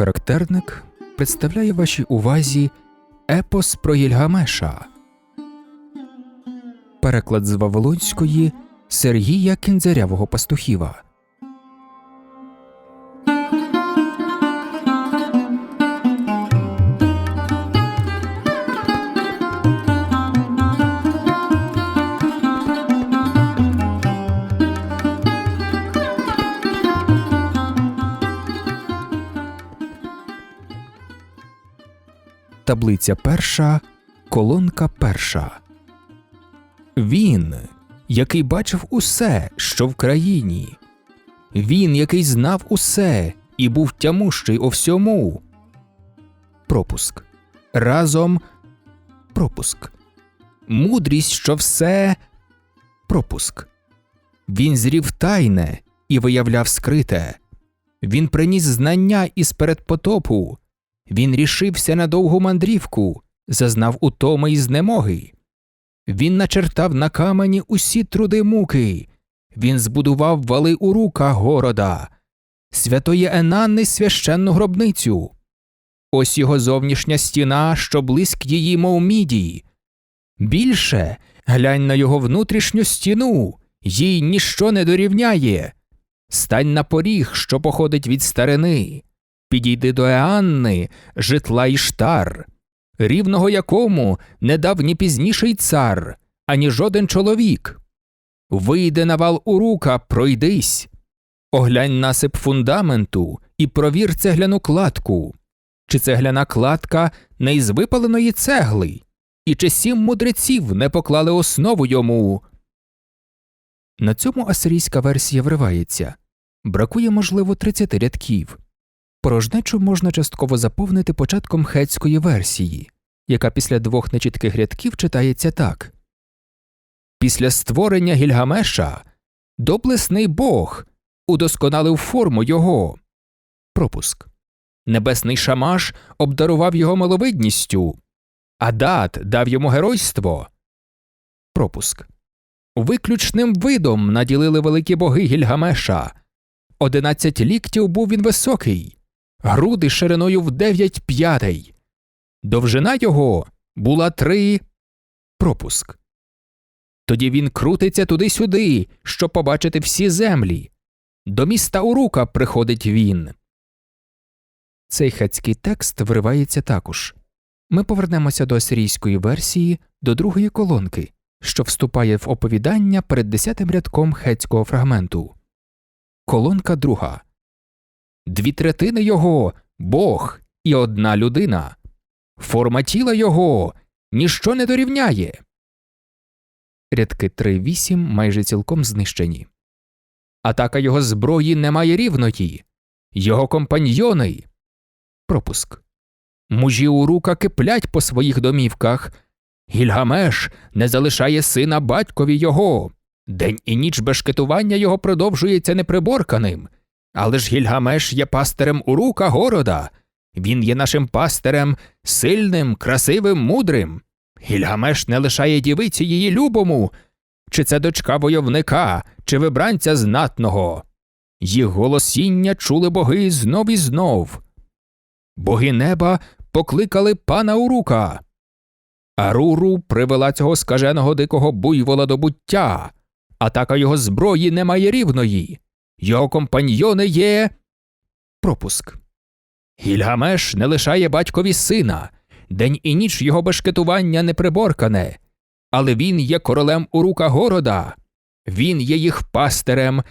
Характерник представляє вашій увазі епос про Єльгамеша, Переклад з Вавилонської Сергія Кінзарявого Пастухіва. Таблиця перша, колонка перша. Він, який бачив усе, що в країні. Він, який знав усе і був тямущий у всьому. Пропуск. Разом пропуск. Мудрість, що все пропуск. Він зрів тайне і виявляв скрите. Він приніс знання із передпотопу. Він рішився на довгу мандрівку, зазнав утоми й знемоги. Він начертав на камені усі труди муки, він збудував вали у руках города, святої Енанни священну гробницю. Ось його зовнішня стіна, що блиск її, мов міді. Більше глянь на його внутрішню стіну, їй ніщо не дорівняє. Стань на поріг, що походить від старини. Підійди до Еанни, житла Іштар, рівного якому не дав ні пізніший цар, ані жоден чоловік. Вийди на вал урука, пройдись, оглянь насип фундаменту і провір цегляну кладку, чи цегляна кладка не із випаленої цегли, і чи сім мудреців не поклали основу йому. На цьому асирійська версія вривається бракує, можливо, 30 рядків. Порожнечу можна частково заповнити початком хетської версії, яка після двох нечітких рядків читається так Після створення Гільгамеша доблесний Бог удосконалив форму його. Пропуск. Небесний Шамаш обдарував його маловидністю, Адат дав йому геройство. Пропуск. Виключним видом наділили великі боги Гільгамеша. Одинадцять ліктів був він високий груди шириною в дев'ять п'ятей. Довжина його була три пропуск. Тоді він крутиться туди-сюди, щоб побачити всі землі. До міста Урука приходить він. Цей хацький текст вривається також. Ми повернемося до асирійської версії, до другої колонки, що вступає в оповідання перед десятим рядком хетського фрагменту. Колонка друга дві третини його Бог і одна людина. Форма тіла його ніщо не дорівняє. Рядки 3-8 майже цілком знищені. Атака його зброї не має рівної. Його компаньйони. Пропуск. Мужі урука киплять по своїх домівках. Гільгамеш не залишає сина батькові його. День і ніч бешкетування його продовжується неприборканим. Але ж Гільгамеш є пастирем урука города. Він є нашим пастирем сильним, красивим, мудрим. Гільгамеш не лишає дівиці її любому, чи це дочка войовника, чи вибранця знатного. Їх голосіння чули боги знов і знов. Боги неба покликали пана урука. Аруру привела цього скаженого дикого буйвола до буття, атака його зброї не має рівної. Його компаньйони є. Пропуск. Гільгамеш не лишає батькові сина, день і ніч його бешкетування не приборкане, але він є королем у руках города, він є їх пастирем,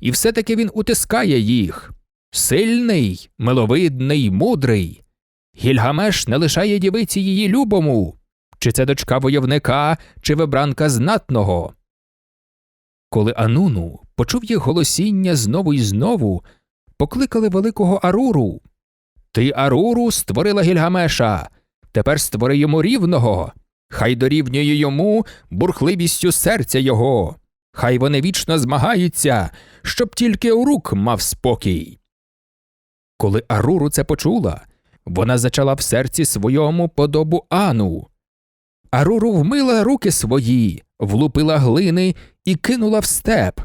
і все таки він утискає їх. Сильний, миловидний, мудрий. Гільгамеш не лишає дівиці її любому, чи це дочка войовника, чи вибранка знатного. Коли Ануну почув їх голосіння знову і знову, покликали великого Аруру. Ти, Аруру, створила Гільгамеша, тепер створи йому рівного, хай дорівнює йому бурхливістю серця його, хай вони вічно змагаються, щоб тільки урук мав спокій. Коли Аруру це почула, вона зачала в серці своєму подобу Ану. Аруру вмила руки свої, влупила глини і кинула в степ.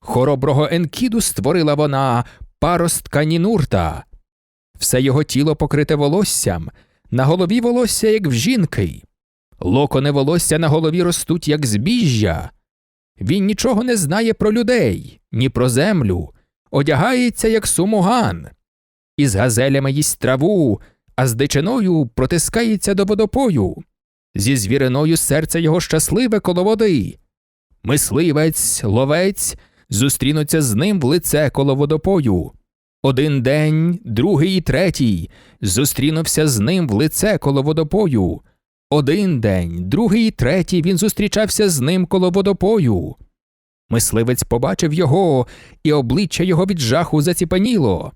Хороброго Енкіду створила вона паростка Нінурта. все його тіло покрите волоссям, на голові волосся, як в жінки. Локони волосся на голові ростуть, як збіжжя. Він нічого не знає про людей, ні про землю, одягається, як сумуган. Із газелями їсть траву, а з дичиною протискається до водопою. Зі звіриною серце його щасливе коло води. Мисливець, ловець зустрінуться з ним в лице коло водопою. Один день, другий і третій зустрінувся з ним в лице коло водопою. Один день, другий і третій він зустрічався з ним коло водопою. Мисливець побачив його, і обличчя його від жаху заціпаніло.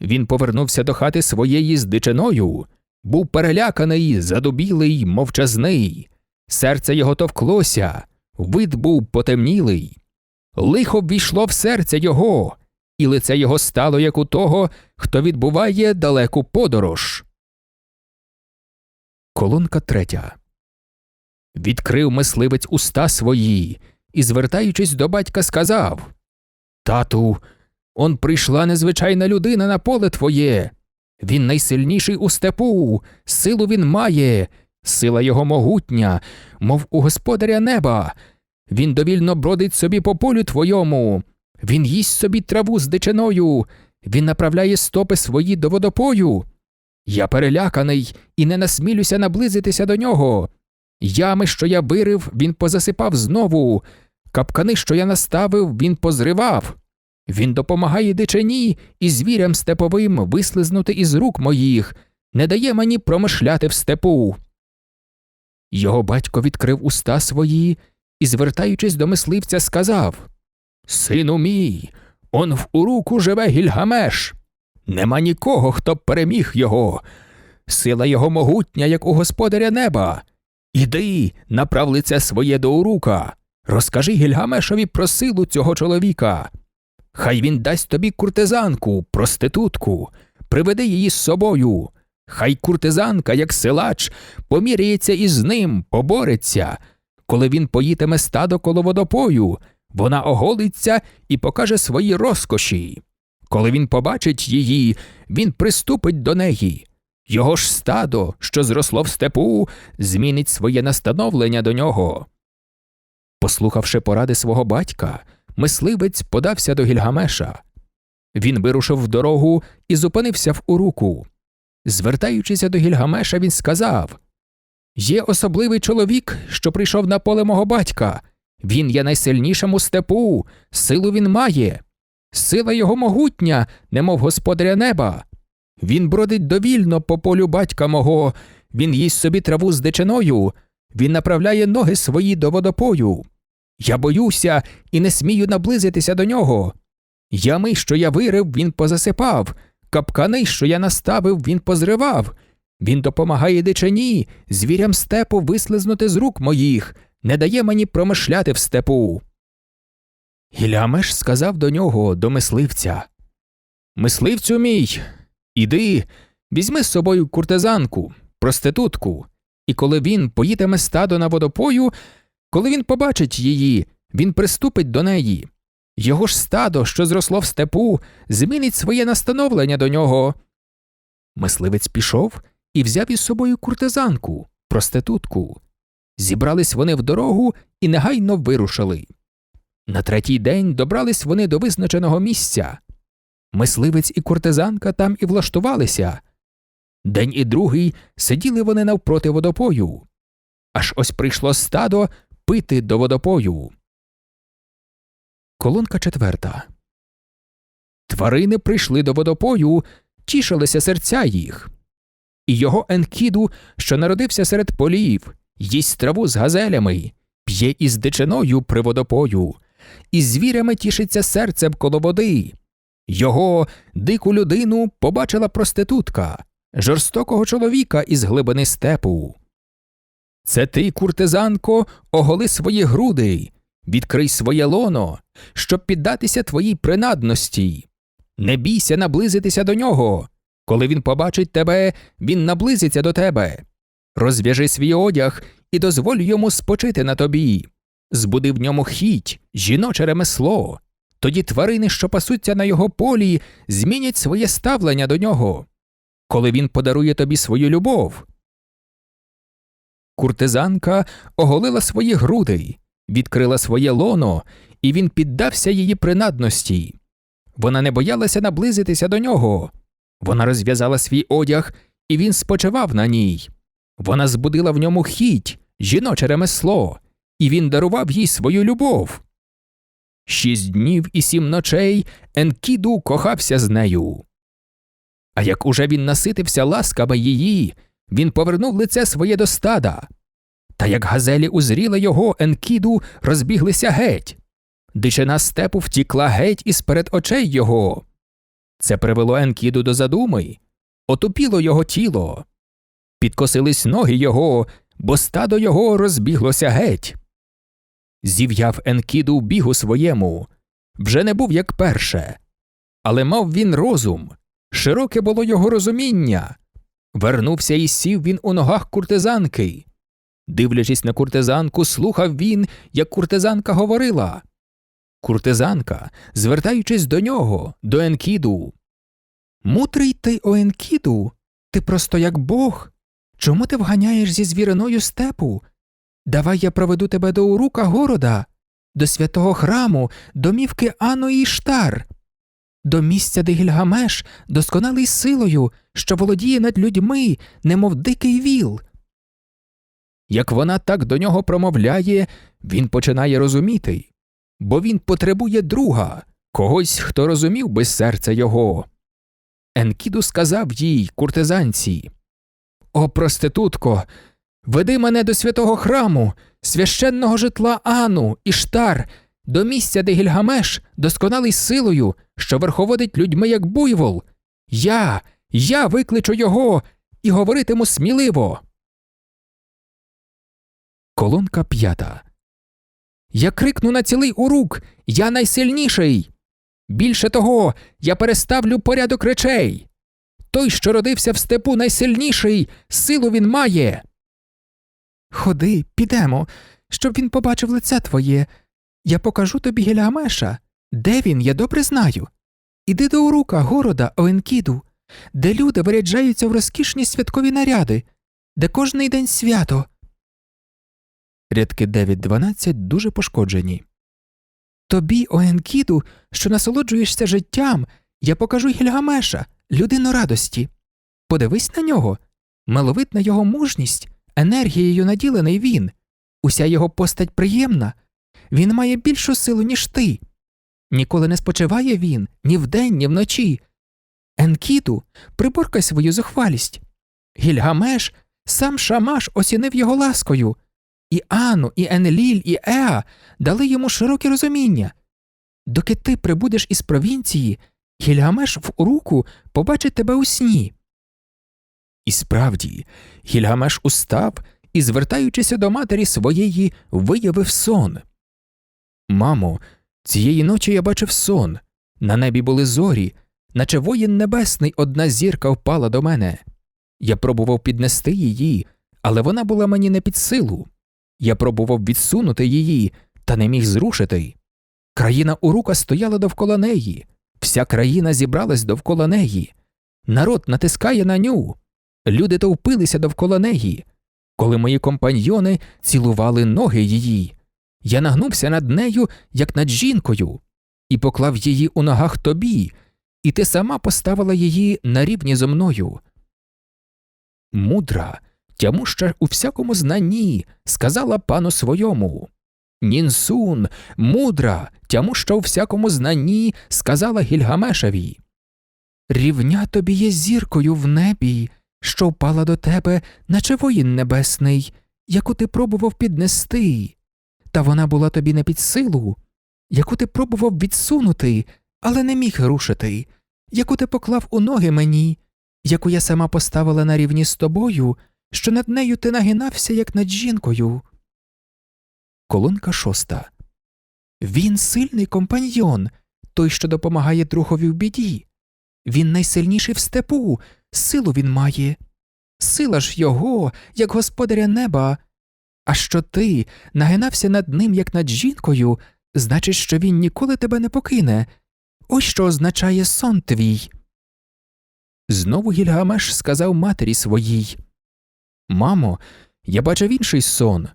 Він повернувся до хати своєї з дичиною, був переляканий, задубілий, мовчазний. Серце його товклося, вид був потемнілий. Лихо ввійшло в серце його, і лице його стало як у того, хто відбуває далеку подорож. Колонка третя. Відкрив мисливець уста свої і, звертаючись до батька, сказав Тату, он прийшла незвичайна людина на поле твоє. Він найсильніший у степу, силу він має, сила його могутня, мов у господаря неба. Він довільно бродить собі по полю твоєму, він їсть собі траву з дичиною, він направляє стопи свої до водопою. Я переляканий і не насмілюся наблизитися до нього. Ями, що я вирив, він позасипав знову, капкани, що я наставив, він позривав. Він допомагає дичині і звірям степовим вислизнути із рук моїх, не дає мені промишляти в степу. Його батько відкрив уста свої і, звертаючись до мисливця, сказав Сину мій, он в уруку живе Гільгамеш. Нема нікого, хто б переміг його. Сила його могутня, як у господаря неба. Іди, направ лице своє до урука. Розкажи Гільгамешові про силу цього чоловіка. Хай він дасть тобі куртизанку, проститутку, приведи її з собою. Хай куртизанка, як силач, поміряється із ним, побореться. Коли він поїтиме стадо коло водопою, вона оголиться і покаже свої розкоші. Коли він побачить її, він приступить до неї. Його ж стадо, що зросло в степу, змінить своє настановлення до нього. Послухавши поради свого батька, мисливець подався до Гільгамеша. Він вирушив в дорогу і зупинився в уруку. Звертаючися до Гільгамеша, він сказав Є особливий чоловік, що прийшов на поле мого батька. Він є найсильнішим у степу, силу він має. Сила його могутня, немов господаря неба. Він бродить довільно по полю батька мого, він їсть собі траву з дичиною, він направляє ноги свої до водопою. Я боюся і не смію наблизитися до нього. Ями, що я вирив, він позасипав, капкани, що я наставив, він позривав. Він допомагає дичині, звірям степу вислизнути з рук моїх, не дає мені промишляти в степу. Гілямеш сказав до нього, до мисливця Мисливцю мій, іди, візьми з собою куртизанку, проститутку, і коли він поїтиме стадо на водопою, коли він побачить її, він приступить до неї. Його ж стадо, що зросло в степу, змінить своє настановлення до нього. Мисливець пішов і взяв із собою куртизанку, проститутку. Зібрались вони в дорогу і негайно вирушили. На третій день добрались вони до визначеного місця. Мисливець і куртизанка там і влаштувалися. День і другий сиділи вони навпроти водопою. Аж ось прийшло стадо пити до водопою. Колонка четверта. Тварини прийшли до водопою, тішилися серця їх. І його Енкіду, що народився серед полів, їсть траву з газелями, п'є із дичиною при водопою, і звірями тішиться серцем коло води. Його дику людину побачила проститутка, жорстокого чоловіка із глибини степу. Це ти, куртизанко, оголи свої груди, відкрий своє лоно, щоб піддатися твоїй принадності. Не бійся наблизитися до нього. Коли він побачить тебе, він наблизиться до тебе. Розв'яжи свій одяг і дозволь йому спочити на тобі. Збуди в ньому хіть, жіноче ремесло. Тоді тварини, що пасуться на його полі, змінять своє ставлення до нього. коли він подарує тобі свою любов. Куртизанка оголила свої груди, відкрила своє лоно, і він піддався її принадності. Вона не боялася наблизитися до нього. Вона розв'язала свій одяг, і він спочивав на ній. Вона збудила в ньому хіть, жіноче ремесло, і він дарував їй свою любов. Шість днів і сім ночей Енкіду кохався з нею. А як уже він наситився ласками її, він повернув лице своє до стада. Та як газелі узріли його, Енкіду розбіглися геть. Дичина степу втікла геть із перед очей його. Це привело Енкіду до задуми, отупіло його тіло. Підкосились ноги його, бо стадо його розбіглося геть. Зів'яв Енкіду бігу своєму, вже не був як перше, але мав він розум, широке було його розуміння. Вернувся і сів він у ногах куртизанки. Дивлячись на куртизанку, слухав він, як куртизанка говорила. Куртизанка, звертаючись до нього, до Енкіду. Мудрий ти, о Енкіду, ти просто як Бог. Чому ти вганяєш зі звіриною степу? Давай я проведу тебе до урука города, до святого храму, домівки Ану і Іштар, до місця, де Гільгамеш, досконалий силою, що володіє над людьми, немов дикий віл. Як вона так до нього промовляє, він починає розуміти, бо він потребує друга, когось, хто розумів би серце його. Енкіду сказав їй, куртизанці О, проститутко, веди мене до святого храму, священного житла Ану, Іштар, до місця, де Гільгамеш, досконалий силою, що верховодить людьми, як буйвол. Я, я викличу його і говоритиму сміливо. Колонка п'ята. Я крикну на цілий урук Я найсильніший. Більше того, я переставлю порядок речей. Той, що родився в степу найсильніший, силу він має. Ходи, підемо, щоб він побачив лице твоє. Я покажу тобі Гілямеша. Де він, я добре знаю. Іди до урука города Оенкіду, де люди виряджаються в розкішні святкові наряди, де кожний день свято. Рядки 9-12 дуже пошкоджені. Тобі, Оенкіду, що насолоджуєшся життям, я покажу Гільгамеша, людину радості. Подивись на нього, миловитна його мужність, енергією наділений він, уся його постать приємна, він має більшу силу, ніж ти. Ніколи не спочиває він ні вдень, ні вночі. Енкіду, приборкай свою зухвалість. Гільгамеш, сам Шамаш оцінив його ласкою. І Ану, і Енліль, і Еа дали йому широке розуміння. Доки ти прибудеш із провінції, Гільгамеш в руку побачить тебе у сні. І справді, Гільгамеш устав і, звертаючися до матері своєї, виявив сон. Мамо, цієї ночі я бачив сон. На небі були зорі, наче воїн небесний одна зірка впала до мене. Я пробував піднести її, але вона була мені не під силу. Я пробував відсунути її, та не міг зрушити. Країна Урука стояла довкола неї, вся країна зібралась довкола неї. Народ натискає на ню. Люди товпилися довкола неї. Коли мої компаньйони цілували ноги її, я нагнувся над нею, як над жінкою, і поклав її у ногах тобі, і ти сама поставила її на рівні зо мною. Мудра, тямуща у всякому знанні, сказала пану своєму. Нінсун, мудра, тямуща у всякому знанні, сказала Гільгамешеві. Рівня тобі є зіркою в небі, що впала до тебе, наче воїн небесний, яку ти пробував піднести. Та вона була тобі не під силу, яку ти пробував відсунути, але не міг рушити, яку ти поклав у ноги мені, яку я сама поставила на рівні з тобою, що над нею ти нагинався, як над жінкою. Колонка шоста. Він сильний компаньйон, той, що допомагає другові в біді. Він найсильніший в степу, силу він має. Сила ж його, як господаря неба. А що ти нагинався над ним, як над жінкою, значить, що він ніколи тебе не покине. Ось що означає сон твій. Знову Гільгамеш сказав матері своїй Мамо, я бачив інший сон.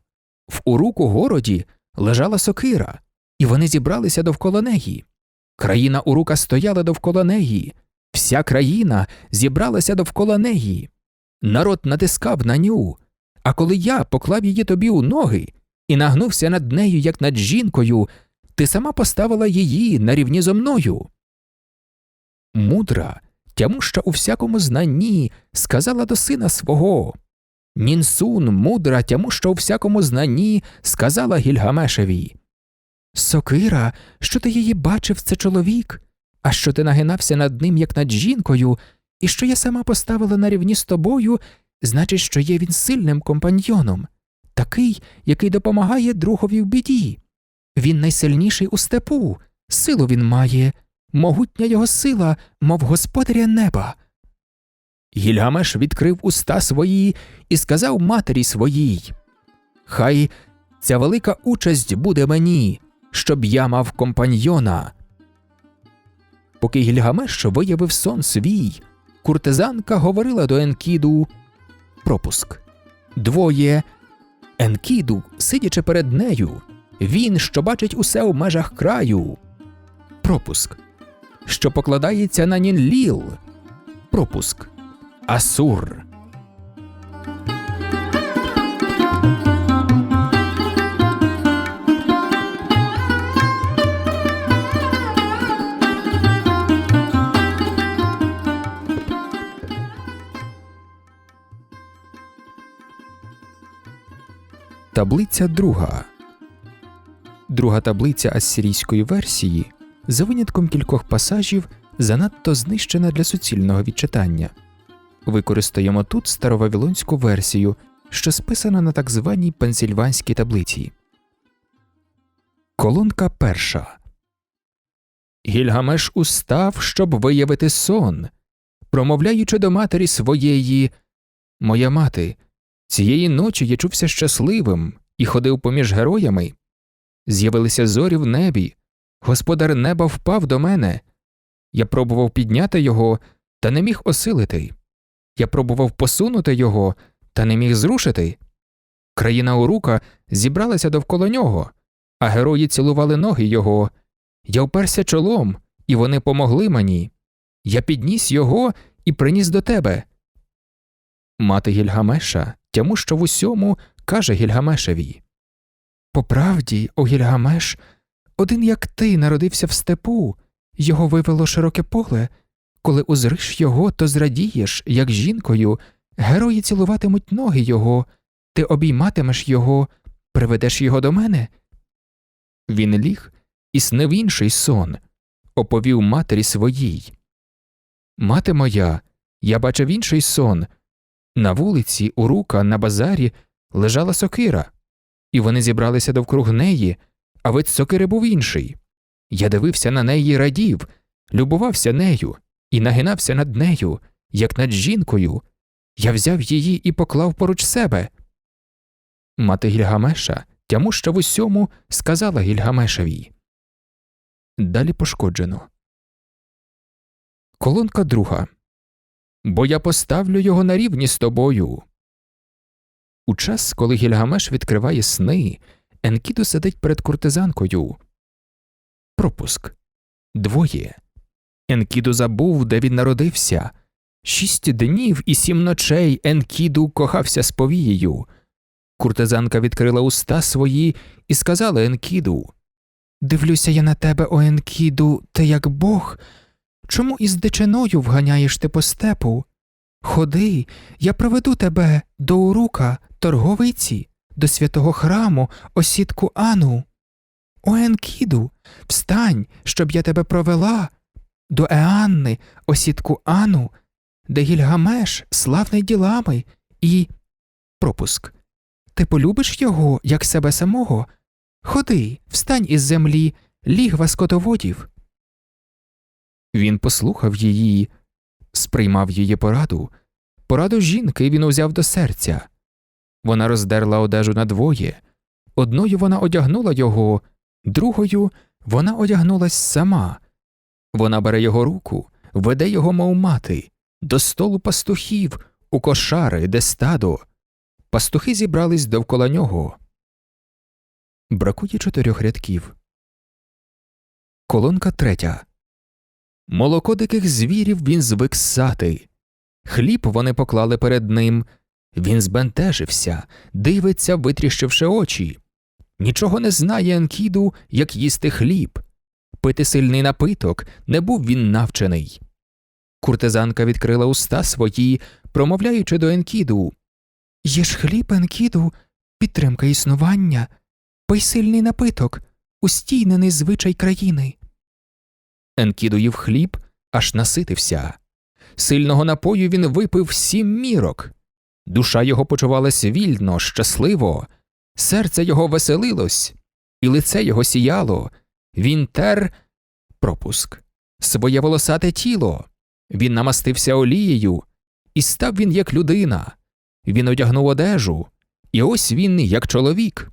В уруку городі лежала сокира, і вони зібралися довкола неї. Країна урука стояла довкола неї, вся країна зібралася довкола неї. Народ натискав на ню, а коли я поклав її тобі у ноги і нагнувся над нею, як над жінкою, ти сама поставила її на рівні зо мною. Мудра, тямуща у всякому знанні, сказала до сина свого. Нінсун, мудра, тямуща у всякому знанні, сказала Гільгамешеві. Сокира, що ти її бачив, це чоловік, а що ти нагинався над ним, як над жінкою, і що я сама поставила на рівні з тобою, значить, що є він сильним компаньйоном, такий, який допомагає другові в біді. Він найсильніший у степу, силу він має, могутня його сила, мов господаря неба. Гільгамеш відкрив уста свої і сказав матері своїй Хай ця велика участь буде мені, щоб я мав компаньйона. Поки Гільгамеш виявив сон свій, куртизанка говорила до Енкіду Пропуск. Двоє. Енкіду, сидячи перед нею, він, що бачить усе у межах краю. Пропуск. Що покладається на Нінліл. Пропуск. Асур. Таблиця друга. Друга таблиця ассирійської версії за винятком кількох пасажів занадто знищена для суцільного відчитання. Використаємо тут старовавілонську версію, що списана на так званій пенсільванській таблиці. Колонка перша. Гільгамеш устав, щоб виявити сон, промовляючи до матері своєї Моя мати, цієї ночі я чувся щасливим і ходив поміж героями. З'явилися зорі в небі, господар неба впав до мене. Я пробував підняти його, та не міг осилити. Я пробував посунути його, та не міг зрушити. Країна Урука зібралася довкола нього, а герої цілували ноги його. Я вперся чолом, і вони помогли мені. Я підніс його і приніс до тебе. Мати Гільгамеша, тямуща в усьому, каже Гільгамешеві По правді, о Гільгамеш, один як ти народився в степу, його вивело широке поле. Коли узриш його, то зрадієш, як жінкою, герої цілуватимуть ноги його, ти обійматимеш його, приведеш його до мене. Він ліг і снив інший сон, оповів матері своїй. Мати моя, я бачив інший сон. На вулиці, у рука, на базарі лежала сокира, і вони зібралися довкруг неї, а вид сокири був інший. Я дивився на неї і радів, любувався нею і нагинався над нею, як над жінкою. Я взяв її і поклав поруч себе. Мати Гільгамеша, тямуща в усьому, сказала Гільгамешеві. Далі пошкоджено. Колонка друга. Бо я поставлю його на рівні з тобою. У час, коли Гільгамеш відкриває сни, Енкіду сидить перед куртизанкою. Пропуск. Двоє. Енкіду забув, де він народився. Шість днів і сім ночей Енкіду кохався з повією. Куртизанка відкрила уста свої і сказала Енкіду Дивлюся я на тебе, о Енкіду, ти як Бог. Чому із дичиною вганяєш ти по степу? Ходи, я проведу тебе до урука, торговиці, до святого храму, осідку Ану. О Енкіду, встань, щоб я тебе провела до Еанни, осідку Ану, де Гільгамеш славний ділами, і пропуск. Ти полюбиш його, як себе самого? Ходи, встань із землі, лігва скотоводів. Він послухав її, сприймав її пораду. Пораду жінки він узяв до серця. Вона роздерла одежу надвоє. Одною вона одягнула його, другою вона одягнулась сама. Вона бере його руку, веде його, мов мати, до столу пастухів, у кошари, де стадо. Пастухи зібрались довкола нього. Бракує чотирьох рядків. Колонка третя. Молоко диких звірів він звик ссати. Хліб вони поклали перед ним. Він збентежився, дивиться, витріщивши очі. Нічого не знає Енкіду, як їсти хліб. Пити сильний напиток не був він навчений. Куртизанка відкрила уста свої, промовляючи до Енкіду Їж хліб, Енкіду, підтримка існування, пий сильний напиток, устійнений звичай країни. Енкіду їв хліб, аж наситився. Сильного напою він випив сім мірок. Душа його почувалася вільно, щасливо, серце його веселилось, і лице його сіяло. Він тер пропуск, своє волосате тіло. Він намастився олією, і став він як людина. Він одягнув одежу, і ось він як чоловік.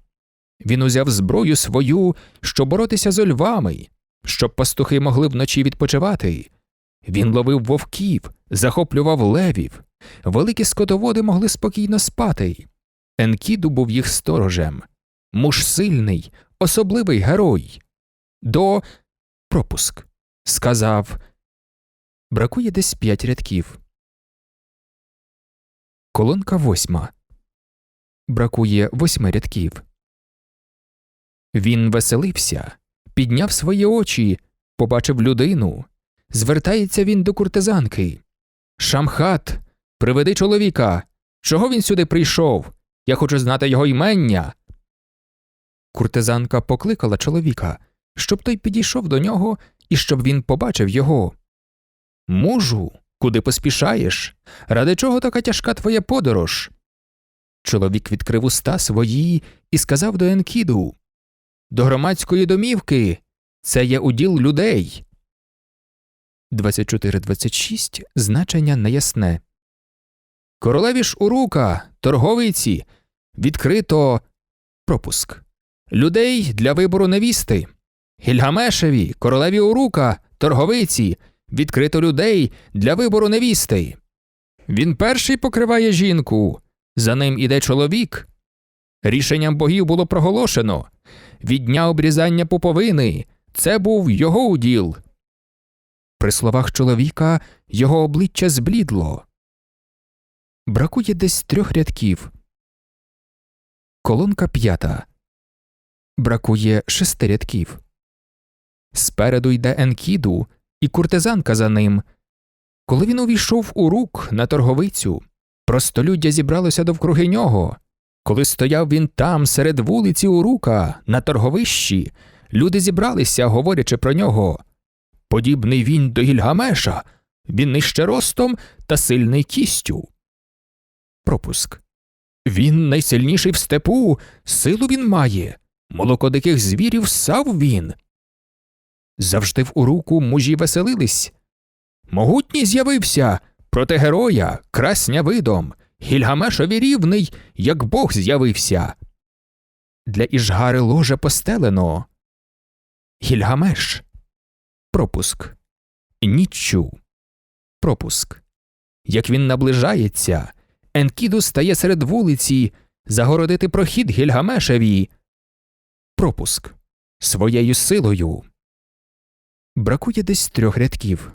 Він узяв зброю свою, щоб боротися з львами, щоб пастухи могли вночі відпочивати. Він ловив вовків, захоплював левів, великі скотоводи могли спокійно спати. Енкіду був їх сторожем, муж сильний, особливий герой. До пропуск. Сказав Бракує десь п'ять рядків. Колонка восьма. Бракує восьми рядків. Він веселився, підняв свої очі, побачив людину. Звертається він до куртизанки. Шамхат, приведи чоловіка. Чого він сюди прийшов? Я хочу знати його ймення. Куртизанка покликала чоловіка, щоб той підійшов до нього і щоб він побачив його. Мужу, куди поспішаєш? Ради чого така тяжка твоя подорож? Чоловік відкрив уста свої і сказав до Енкіду До громадської домівки це є уділ людей. 24.26 значення неясне. Королеві ж урука, торговиці, відкрито пропуск. Людей для вибору невісти. Гільгамешеві, королеві урука, торговиці, відкрито людей для вибору невісти. Він перший покриває жінку, за ним іде чоловік. Рішенням богів було проголошено від дня обрізання пуповини це був його уділ. При словах чоловіка його обличчя зблідло. Бракує десь трьох рядків. Колонка п'ята. Бракує шести рядків. Спереду йде Енкіду і куртизанка за ним. Коли він увійшов у рук на торговицю, простолюддя зібралося довкруги нього. Коли стояв він там, серед вулиці Урука, на торговищі, люди зібралися, говорячи про нього. Подібний він до Гільгамеша, він нижче ростом та сильний кістю. Пропуск. Він найсильніший в степу, силу він має, молоко диких звірів сав він. Завжди в уруку мужі веселились. Могутній з'явився проти героя, красня видом, Гільгамешові рівний, як бог з'явився. Для Ішгари ложе постелено. Гільгамеш. Пропуск. Ніччу. Пропуск. Як він наближається, Енкіду стає серед вулиці загородити прохід Гільгамешеві. Пропуск. Своєю силою. Бракує десь трьох рядків.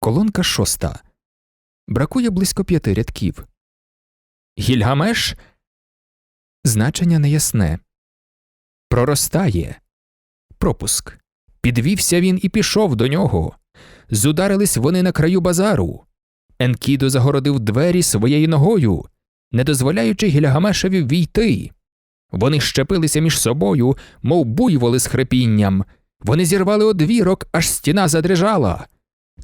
Колонка шоста. Бракує близько п'яти рядків. Гільгамеш. Значення неясне. Проростає. Пропуск. Підвівся він і пішов до нього. Зударились вони на краю базару. Енкідо загородив двері своєю ногою, не дозволяючи Гільгамешеві війти. Вони щепилися між собою, мов буйволи з хрипінням. Вони зірвали одвірок, аж стіна задрижала.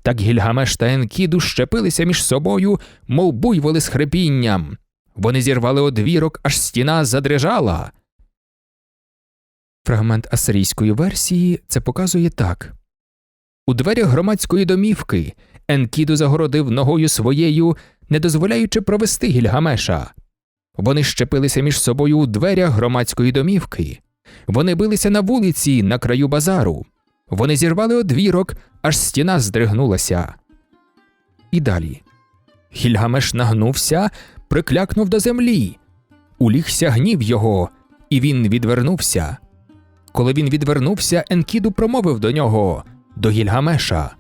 Так Гільгамеш та Енкіду щепилися між собою, мов буйволи з хрипінням. Вони зірвали одвірок, аж стіна задрижала. Фрагмент асирійської версії це показує так у дверях громадської домівки Енкіду загородив ногою своєю, не дозволяючи провести Гільгамеша. Вони щепилися між собою у дверях громадської домівки. Вони билися на вулиці на краю базару. Вони зірвали одвірок, аж стіна здригнулася. І далі. Гільгамеш нагнувся, приклякнув до землі. Улігся гнів його, і він відвернувся. Коли він відвернувся, Енкіду промовив до нього, до Гільгамеша.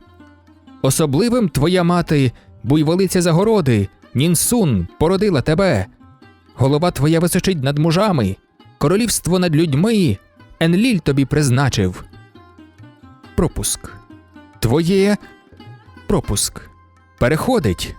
Особливим твоя мати, буйволиця загороди, Нінсун, породила тебе. Голова твоя височить над мужами, королівство над людьми, Енліль тобі призначив. Пропуск. Твоє пропуск. Переходить.